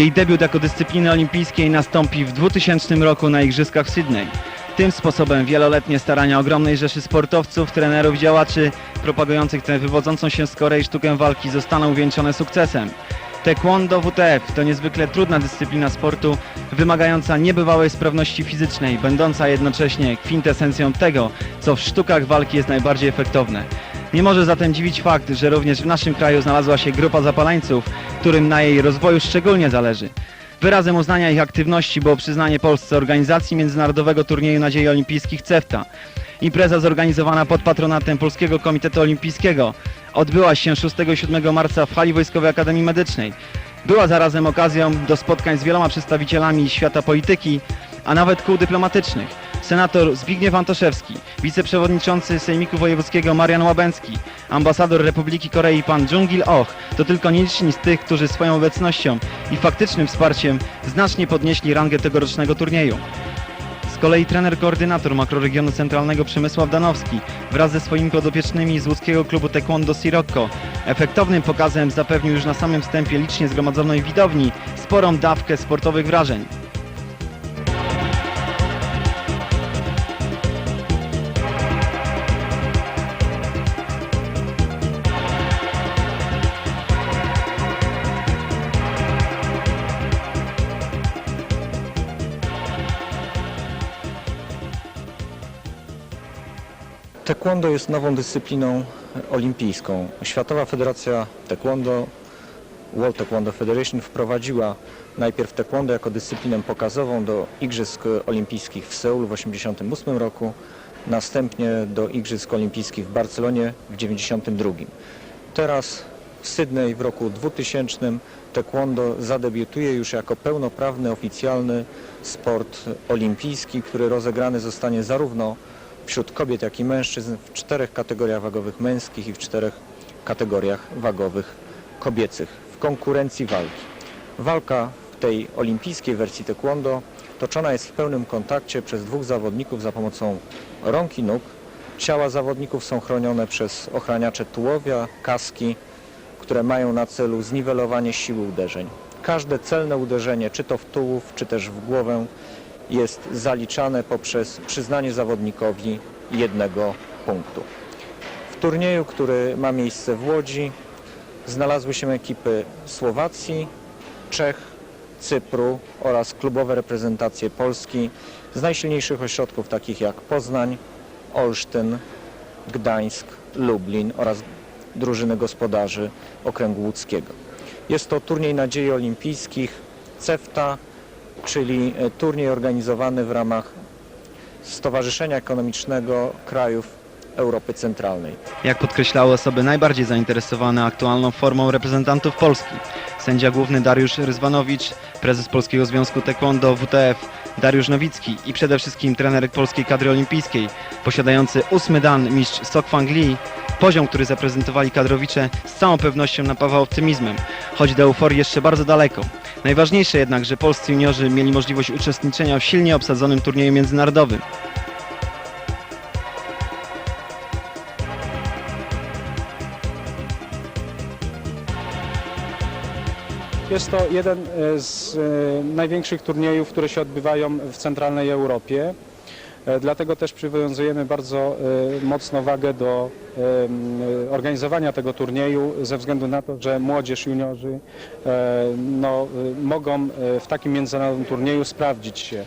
Jej debiut jako dyscypliny olimpijskiej nastąpi w 2000 roku na Igrzyskach w Sydney. Tym sposobem wieloletnie starania ogromnej rzeszy sportowców, trenerów, działaczy propagujących tę wywodzącą się z Korei sztukę walki zostaną uwieńczone sukcesem. Taekwondo WTF to niezwykle trudna dyscyplina sportu, wymagająca niebywałej sprawności fizycznej, będąca jednocześnie kwintesencją tego, co w sztukach walki jest najbardziej efektowne. Nie może zatem dziwić fakt, że również w naszym kraju znalazła się grupa zapaleńców, którym na jej rozwoju szczególnie zależy. Wyrazem uznania ich aktywności było przyznanie Polsce organizacji Międzynarodowego Turnieju Nadziei Olimpijskich CEFTA. Impreza zorganizowana pod patronatem Polskiego Komitetu Olimpijskiego odbyła się 6 i 7 marca w hali Wojskowej Akademii Medycznej. Była zarazem okazją do spotkań z wieloma przedstawicielami świata polityki, a nawet kół dyplomatycznych. Senator Zbigniew Antoszewski, wiceprzewodniczący Sejmiku Wojewódzkiego Marian Łabęcki, ambasador Republiki Korei pan Jungil Och to tylko nieliczni z tych, którzy swoją obecnością i faktycznym wsparciem znacznie podnieśli rangę tegorocznego turnieju. Z kolei trener koordynator makroregionu centralnego Przemysław Danowski wraz ze swoimi podopiecznymi z łódzkiego klubu Taekwondo Sirocco efektownym pokazem zapewnił już na samym wstępie licznie zgromadzonej widowni sporą dawkę sportowych wrażeń. Taekwondo jest nową dyscypliną olimpijską. Światowa Federacja Taekwondo, World Taekwondo Federation wprowadziła najpierw taekwondo jako dyscyplinę pokazową do Igrzysk Olimpijskich w Seulu w 1988 roku, następnie do Igrzysk Olimpijskich w Barcelonie w 1992. Teraz w Sydney w roku 2000 taekwondo zadebiutuje już jako pełnoprawny, oficjalny sport olimpijski, który rozegrany zostanie zarówno wśród kobiet, jak i mężczyzn w czterech kategoriach wagowych męskich i w czterech kategoriach wagowych kobiecych w konkurencji walki. Walka w tej olimpijskiej wersji taekwondo toczona jest w pełnym kontakcie przez dwóch zawodników za pomocą rąk i nóg. Ciała zawodników są chronione przez ochraniacze tułowia, kaski, które mają na celu zniwelowanie siły uderzeń. Każde celne uderzenie, czy to w tułów, czy też w głowę, jest zaliczane poprzez przyznanie zawodnikowi jednego punktu. W turnieju, który ma miejsce w Łodzi, znalazły się ekipy Słowacji, Czech, Cypru oraz klubowe reprezentacje Polski z najsilniejszych ośrodków takich jak Poznań, Olsztyn, Gdańsk, Lublin oraz drużyny gospodarzy okręgu łódzkiego. Jest to turniej nadziei olimpijskich CEFTA, czyli e, turniej organizowany w ramach Stowarzyszenia Ekonomicznego Krajów Europy Centralnej. Jak podkreślały osoby najbardziej zainteresowane aktualną formą reprezentantów Polski. Sędzia główny Dariusz Ryzwanowicz, prezes Polskiego Związku Taekwondo WTF Dariusz Nowicki i przede wszystkim trener polskiej kadry olimpijskiej, posiadający ósmy dan mistrz Sok Fang Lee, poziom, który zaprezentowali kadrowicze z całą pewnością napawa optymizmem, choć do euforii jeszcze bardzo daleko. Najważniejsze jednak, że polscy juniorzy mieli możliwość uczestniczenia w silnie obsadzonym turnieju międzynarodowym. Jest to jeden e, z e, największych turniejów, które się odbywają w centralnej Europie. E, Dlatego też przywiązujemy bardzo e, mocno wagę do organizowania tego turnieju ze względu na to, że młodzież, juniorzy e, no, mogą w takim międzynarodowym turnieju sprawdzić się.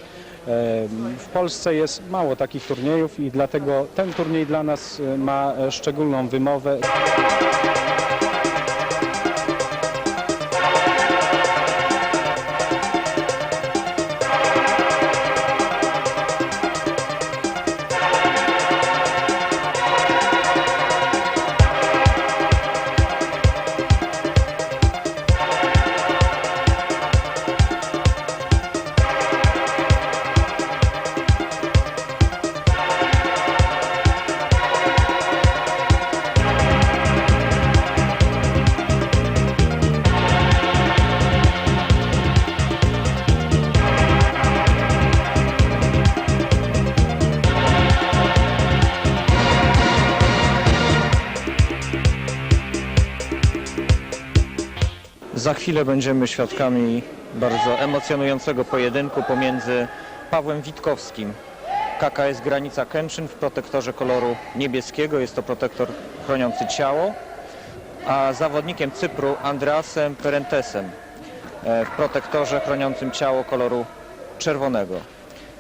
W Polsce jest mało takich turniejów i dlatego ten turniej dla nas ma szczególną wymowę. Chwilę będziemy świadkami bardzo emocjonującego pojedynku pomiędzy Pawłem Witkowskim, KKS Granica Kęczyn w protektorze koloru niebieskiego, jest to protektor chroniący ciało, a zawodnikiem Cypru Andreasem Perentesem e, w protektorze chroniącym ciało koloru czerwonego.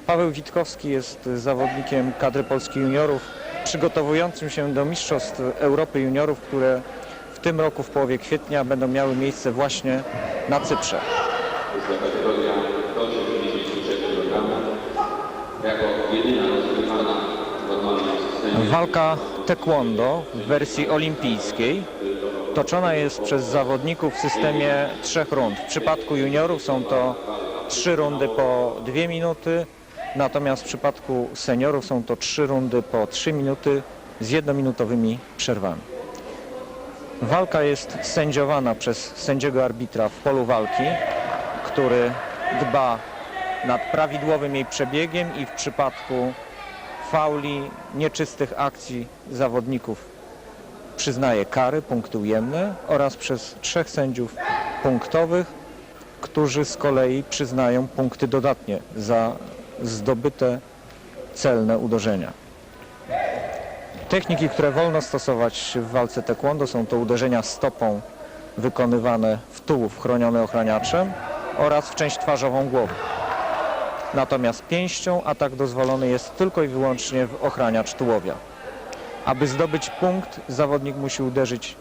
Paweł Witkowski jest zawodnikiem kadry Polski Juniorów, przygotowującym się do Mistrzostw Europy Juniorów, które tym roku w połowie kwietnia będą miały miejsce właśnie na Cyprze. Jest to kategoria do 93 kg. Jako jedyna rozgrywana w normalnym systemie Walka taekwondo w wersji olimpijskiej toczona jest przez zawodników w systemie trzech rund. W przypadku juniorów są to trzy rundy po dwie minuty, natomiast w przypadku seniorów są to trzy rundy po trzy minuty z jednominutowymi przerwami. Walka jest sędziowana przez sędziego arbitra w polu walki, który dba nad prawidłowym jej przebiegiem i w przypadku fauli, nieczystych akcji zawodników przyznaje kary, punkty ujemne oraz przez trzech sędziów punktowych, którzy z kolei przyznają punkty dodatnie za zdobyte celne uderzenia. Techniki, które wolno stosować w walce taekwondo są to uderzenia stopą wykonywane w tułów chronione ochraniaczem oraz w część twarzową głowy. Natomiast pięścią atak dozwolony jest tylko i wyłącznie w ochraniacz tułowia. Aby zdobyć punkt, zawodnik musi uderzyć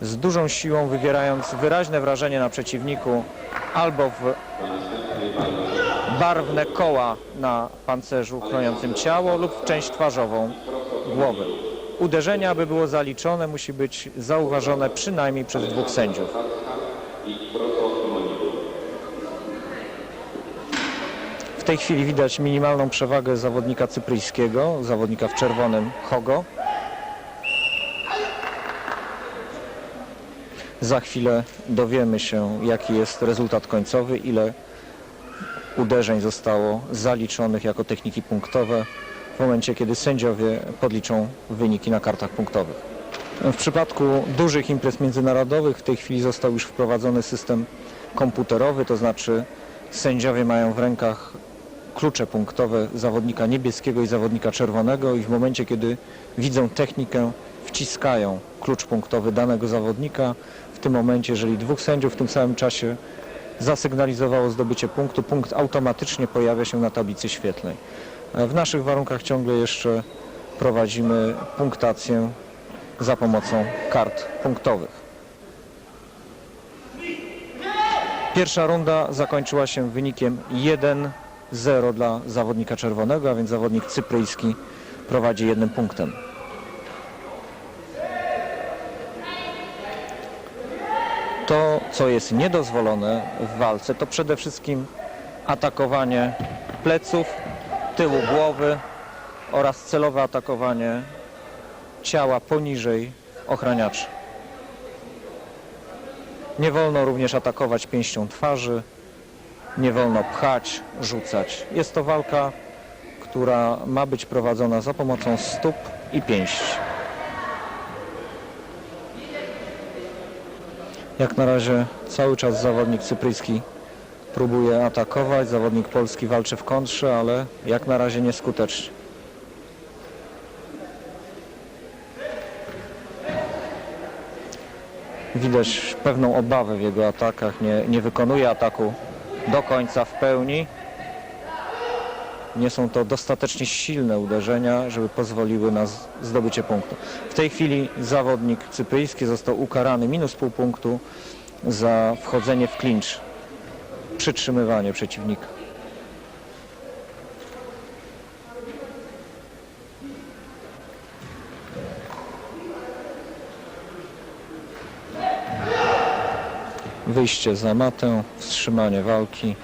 z dużą siłą, wywierając wyraźne wrażenie na przeciwniku albo w barwne koła na pancerzu chroniącym ciało lub w część twarzową głowy. Uderzenie, aby było zaliczone, musi być zauważone przynajmniej przez dwóch sędziów. W tej chwili widać minimalną przewagę zawodnika cypryjskiego, zawodnika w czerwonym Hogo. Za chwilę dowiemy się, jaki jest rezultat końcowy, ile uderzeń zostało zaliczonych jako techniki punktowe w momencie, kiedy sędziowie podliczą wyniki na kartach punktowych. W przypadku dużych imprez międzynarodowych w tej chwili został już wprowadzony system komputerowy, to znaczy sędziowie mają w rękach klucze punktowe zawodnika niebieskiego i zawodnika czerwonego i w momencie, kiedy widzą technikę, wciskają klucz punktowy danego zawodnika. W tym momencie, jeżeli dwóch sędziów w tym samym czasie zasygnalizowało zdobycie punktu, punkt automatycznie pojawia się na tablicy świetlnej. E, W naszych warunkach ciągle jeszcze prowadzimy punktację za pomocą kart punktowych. Pierwsza runda zakończyła się wynikiem 1-0 dla zawodnika czerwonego, a więc zawodnik cypryjski prowadzi jednym punktem. To, co jest niedozwolone w walce, to przede wszystkim atakowanie pleców, tyłu głowy oraz celowe atakowanie ciała poniżej ochraniaczy. Nie wolno również atakować pięścią twarzy, nie wolno pchać, rzucać. Jest to walka, która ma być prowadzona za pomocą stóp i pięści. Jak na razie cały czas zawodnik cypryjski próbuje atakować, zawodnik polski walczy w kontrze, ale jak na razie nieskutecznie. Widać pewną obawę w jego atakach, nie, nie wykonuje ataku do końca w pełni. Nie są to dostatecznie silne uderzenia, żeby pozwoliły na zdobycie punktu. W tej chwili zawodnik cypryjski został ukarany minus pół punktu za wchodzenie w klincz, przytrzymywanie przeciwnika. Wyjście za matę, wstrzymanie walki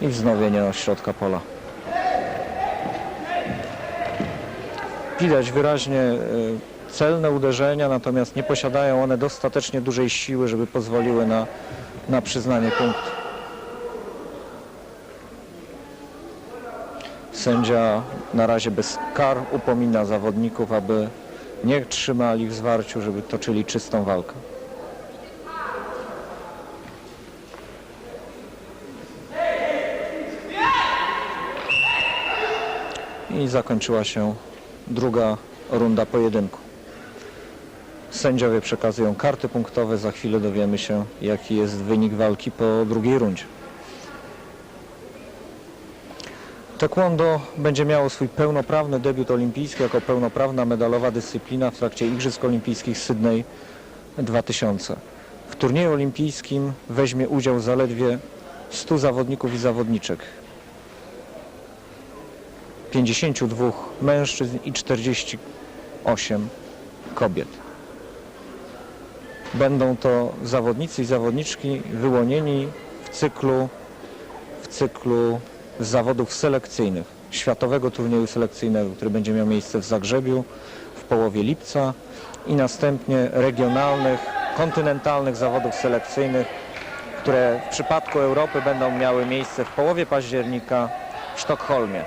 i wznowienie na środka pola. Widać wyraźnie e, celne uderzenia, natomiast nie posiadają one dostatecznie dużej siły, żeby pozwoliły na, na przyznanie punktu. Sędzia na razie bez kar upomina zawodników, aby nie trzymali w zwarciu, żeby toczyli czystą walkę. I zakończyła się druga runda pojedynku. Sędziowie przekazują karty punktowe, za chwilę dowiemy się jaki jest wynik walki po drugiej rundzie. Taekwondo będzie miało swój pełnoprawny debiut olimpijski jako pełnoprawna medalowa dyscyplina w trakcie Igrzysk Olimpijskich Sydney 2000. W turnieju olimpijskim weźmie udział zaledwie 100 zawodników i zawodniczek. 52 mężczyzn i 48 kobiet. Będą to zawodnicy i zawodniczki wyłonieni w cyklu, w cyklu zawodów selekcyjnych, światowego turnieju selekcyjnego, który będzie miał miejsce w Zagrzebiu w połowie lipca i następnie regionalnych, kontynentalnych zawodów selekcyjnych, które w przypadku Europy będą miały miejsce w połowie października w Sztokholmie.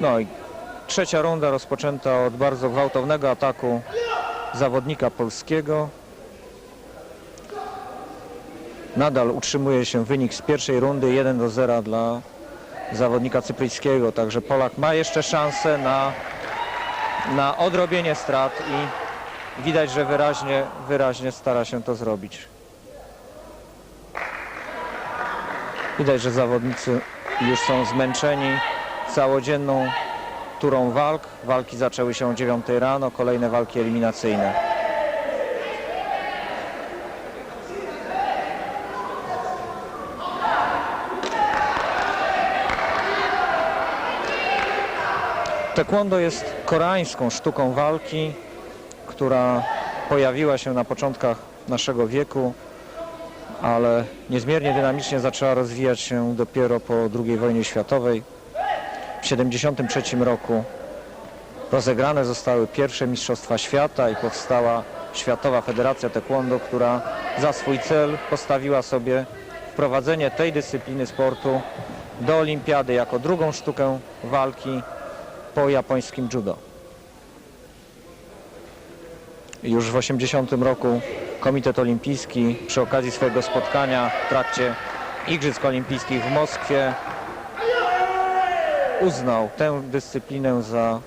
No i trzecia runda rozpoczęta od bardzo gwałtownego ataku zawodnika polskiego. Nadal utrzymuje się wynik z pierwszej rundy 1 do 0 dla zawodnika cypryjskiego, także Polak ma jeszcze szansę na, na odrobienie strat i widać, że wyraźnie, wyraźnie stara się to zrobić. Widać, że zawodnicy już są zmęczeni całodzienną turą walk. Walki zaczęły się o 9 rano, kolejne walki eliminacyjne. Taekwondo jest koreańską sztuką walki, która pojawiła się na początkach naszego wieku, ale niezmiernie dynamicznie zaczęła rozwijać się dopiero po II wojnie światowej. W 1973 roku rozegrane zostały pierwsze Mistrzostwa Świata i powstała Światowa Federacja Taekwondo, która za swój cel postawiła sobie wprowadzenie tej dyscypliny sportu do olimpiady jako drugą sztukę walki po japońskim judo. Już w 1980 roku Komitet Olimpijski przy okazji swojego spotkania w trakcie Igrzysk Olimpijskich w Moskwie uznał tę dyscyplinę za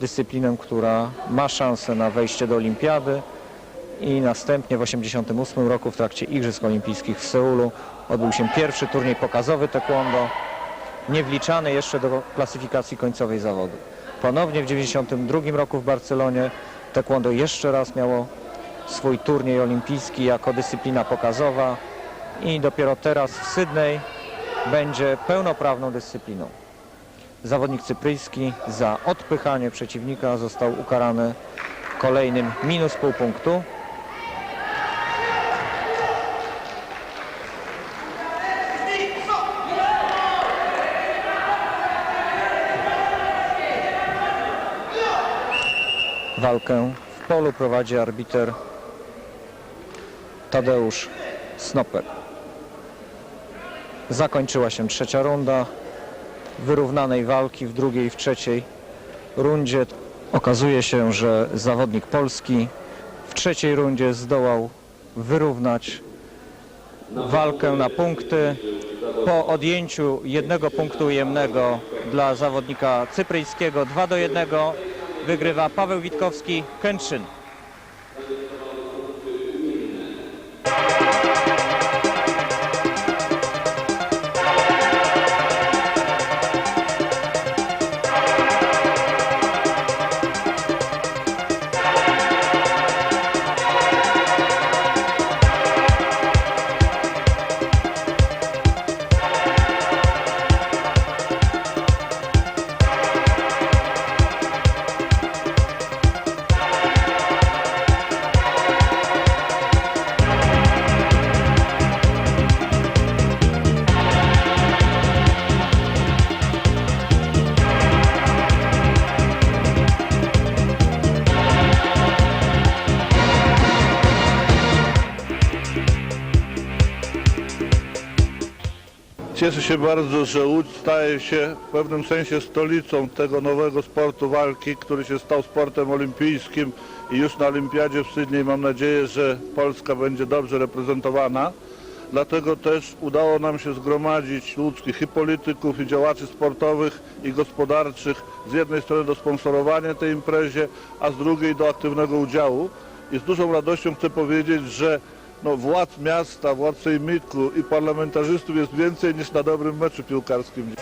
dyscyplinę, która ma szansę na wejście do olimpiady i następnie w 1988 roku w trakcie Igrzysk Olimpijskich w Seulu odbył się pierwszy turniej pokazowy taekwondo, nie wliczany jeszcze do klasyfikacji końcowej zawodu. Ponownie w 1992 roku w Barcelonie taekwondo jeszcze raz miało swój turniej olimpijski jako dyscyplina pokazowa i dopiero teraz w Sydney będzie pełnoprawną dyscypliną. Zawodnik cypryjski za odpychanie przeciwnika został ukarany kolejnym minus pół punktu. Walkę w polu prowadzi arbiter Tadeusz Snoper. Zakończyła się trzecia runda wyrównanej walki w drugiej i w trzeciej rundzie. Okazuje się, że zawodnik polski w trzeciej rundzie zdołał wyrównać walkę na punkty. Po odjęciu jednego punktu ujemnego dla zawodnika cypryjskiego 2 do 1 wygrywa Paweł Witkowski Kętrzyn. Cieszę się bardzo, że Łódź staje się w pewnym sensie stolicą tego nowego sportu walki, który się stał sportem olimpijskim i już na olimpiadzie w Sydney mam nadzieję, że Polska będzie dobrze reprezentowana. Dlatego też udało nam się zgromadzić ludzkich i polityków, i działaczy sportowych, i gospodarczych. Z jednej strony do sponsorowania tej imprezie, a z drugiej do aktywnego udziału. I z dużą radością chcę powiedzieć, że no, władz miasta, władz sejmiku i parlamentarzystów jest więcej niż na dobrym meczu piłkarskim.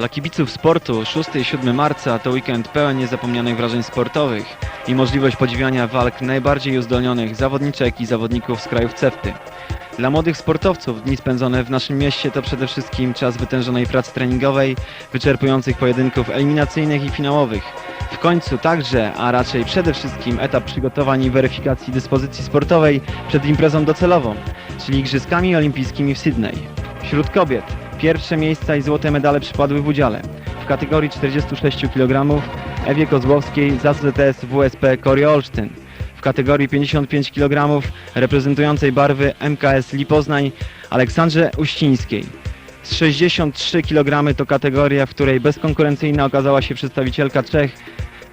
Dla kibiców sportu 6 i 7 marca to weekend pełen niezapomnianych wrażeń sportowych i możliwość podziwiania walk najbardziej uzdolnionych zawodniczek i zawodników z krajów CEFTY. Dla młodych sportowców dni spędzone w naszym mieście to przede wszystkim czas wytężonej pracy treningowej, wyczerpujących pojedynków eliminacyjnych i finałowych. W końcu także, a raczej przede wszystkim etap przygotowań i weryfikacji dyspozycji sportowej przed imprezą docelową, czyli Igrzyskami Olimpijskimi w Sydney. Wśród kobiet pierwsze miejsca i złote medale przypadły w udziale. W kategorii 46 kg Ewie Kozłowskiej z AZS WSP Kory Olsztyn. W kategorii 55 kg reprezentującej barwy MKS Lipoznań Aleksandrze Uścińskiej. Z 63 kg to kategoria, w której bezkonkurencyjna okazała się przedstawicielka Czech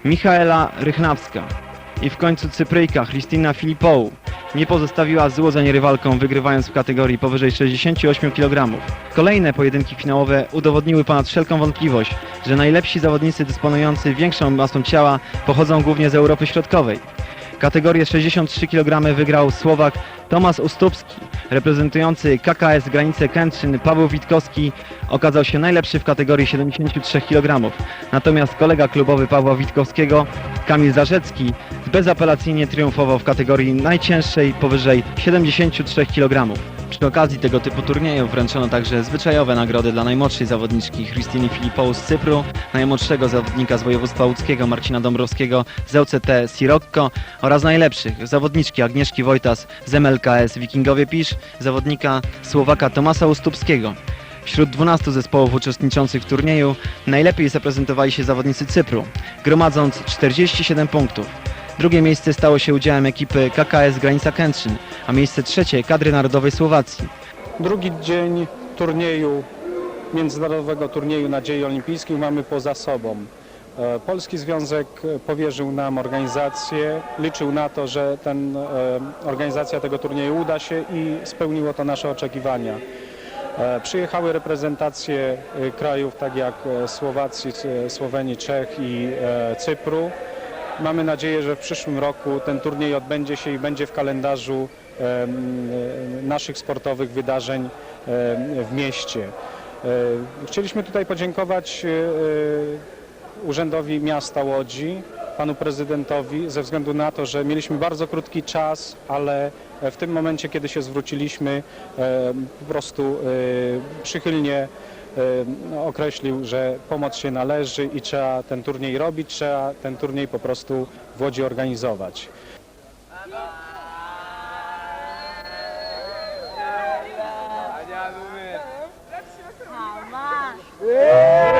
Michaela Rychnawska. I w końcu Cypryjka Christina Filipołu nie pozostawiła złudzeń rywalkom, wygrywając w kategorii powyżej 68 kg. Kolejne pojedynki finałowe udowodniły ponad wszelką wątpliwość, że najlepsi zawodnicy dysponujący większą masą ciała pochodzą głównie z Europy Środkowej. Kategorię 63 kg wygrał Słowak Tomasz Ustupski. Reprezentujący KKS Granice Kętrzyn Paweł Witkowski okazał się najlepszy w kategorii 73 kg. Natomiast kolega klubowy Pawła Witkowskiego, Kamil Zarzecki, bezapelacyjnie triumfował w kategorii najcięższej powyżej 73 kg. Przy okazji tego typu turniejów wręczono także zwyczajowe nagrody dla najmłodszej zawodniczki Christiny Filipoł z Cypru, najmłodszego zawodnika z województwa łódzkiego Marcina Dąbrowskiego z LCT Sirocco oraz najlepszych zawodniczki Agnieszki Wojtas z MLKS Wikingowie Pisz, zawodnika Słowaka Tomasa Ustupskiego. Wśród 12 zespołów uczestniczących w turnieju najlepiej zaprezentowali się zawodnicy Cypru, gromadząc 47 punktów. Drugie miejsce stało się udziałem ekipy KKS Granica Kętrzyn, a miejsce trzecie kadry narodowej Słowacji. Drugi dzień turnieju, międzynarodowego turnieju Nadziei Olimpijskiej mamy poza sobą. E, Polski Związek powierzył nam organizację, liczył na to, że ten, e, organizacja tego turnieju uda się i spełniło to nasze oczekiwania. E, Przyjechały reprezentacje krajów tak jak Słowacji, Słowenii, Czech i Cypru. Mamy nadzieję, że w przyszłym roku ten turniej odbędzie się i będzie w kalendarzu e, naszych sportowych wydarzeń w mieście. E, Chcieliśmy tutaj podziękować e, Urzędowi Miasta Łodzi, panu prezydentowi, ze względu na to, że mieliśmy bardzo krótki czas, ale w tym momencie, kiedy się zwróciliśmy, po prostu przychylnie określił, że pomoc się należy i trzeba ten turniej robić, trzeba ten turniej po prostu w Łodzi organizować. Mà